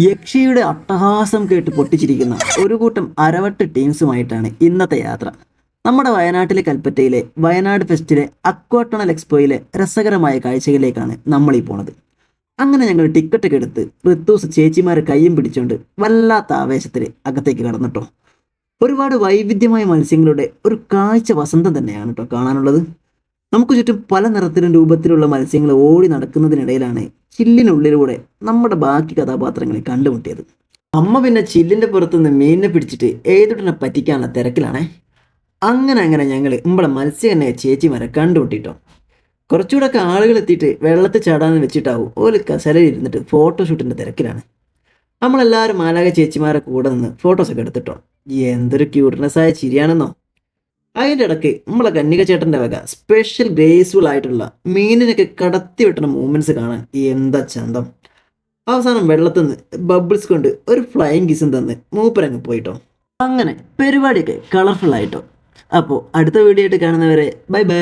യക്ഷിയുടെ അട്ടഹാസം കേട്ട് പൊട്ടിച്ചിരിക്കുന്ന ഒരു കൂട്ടം അരവട്ട് ടീംസുമായിട്ടാണ് ഇന്നത്തെ യാത്ര. നമ്മുടെ വയനാട്ടിലെ കൽപ്പറ്റയിലെ വയനാട് ഫെസ്റ്റിലെ അക്വാട്ടണൽ എക്സ്പോയിലെ രസകരമായ കാഴ്ചകളിലേക്കാണ് നമ്മളീ പോണത്. അങ്ങനെ ഞങ്ങൾ ടിക്കറ്റൊക്കെ എടുത്ത് ഋത്തൂസ് ചേച്ചിമാരെ കയ്യും പിടിച്ചുകൊണ്ട് വല്ലാത്ത ആവേശത്തിൽ അകത്തേക്ക് കടന്നിട്ടോ. ഒരുപാട് വൈവിധ്യമായ മത്സ്യങ്ങളുടെ ഒരു കാഴ്ച വസന്തം തന്നെയാണ് കേട്ടോ കാണാനുള്ളത്. നമുക്ക് ചുറ്റും പല നിറത്തിലും രൂപത്തിലുള്ള മത്സ്യങ്ങൾ ഓടി നടക്കുന്നതിനിടയിലാണ് ചില്ലിനുള്ളിലൂടെ നമ്മുടെ ബാക്കി കഥാപാത്രങ്ങളെ കണ്ടുമുട്ടിയത്. അമ്മ പിന്നെ ചില്ലിന്റെ പുറത്തുനിന്ന് മീനിനെ പിടിച്ചിട്ട് ഏതുടനെ പറ്റിക്കാനുള്ള തിരക്കിലാണേ. അങ്ങനെ അങ്ങനെ ഞങ്ങൾ നമ്മളെ മത്സ്യകന്നെ ചേച്ചിമാരെ കണ്ടുമുട്ടിട്ടോ. കുറച്ചുകൂടെ ആളുകൾ എത്തിയിട്ട് വെള്ളത്തിൽ ചാടാന്ന് വെച്ചിട്ടാവും ഓൽ കസരയിൽ ഇരുന്നിട്ട് ഫോട്ടോഷൂട്ടിന്റെ തിരക്കിലാണ്. നമ്മളെല്ലാവരും മാലാക ചേച്ചിമാരെ കൂടെ നിന്ന് ഫോട്ടോസൊക്കെ എടുത്തിട്ടോ. എന്തൊരു ക്യൂട്ട്നെസ്സായ ചിരിയാണെന്നോ. അതിന്റെ ഇടയ്ക്ക് നമ്മളെ കന്നിക ചേട്ടന്റെ വക സ്പെഷ്യൽ ഗ്രേസ്ഫുൾ ആയിട്ടുള്ള മീനിനൊക്കെ കടത്തി വെട്ടുന്ന മൂമെന്റ്സ് കാണാൻ എന്താ ചന്തം. അവസാനം വെള്ളത്തിൽ നിന്ന് ബബിൾസ് കൊണ്ട് ഒരു ഫ്ലൈയിങ് കിസും തന്ന് മൂപ്പരങ്ങ് പോയിട്ടോ. അങ്ങനെ പരിപാടിയൊക്കെ കളർഫുൾ ആയിട്ടോ. അപ്പോൾ അടുത്ത വീഡിയോ ആയിട്ട് കാണുന്നവരെ ബൈ ബൈ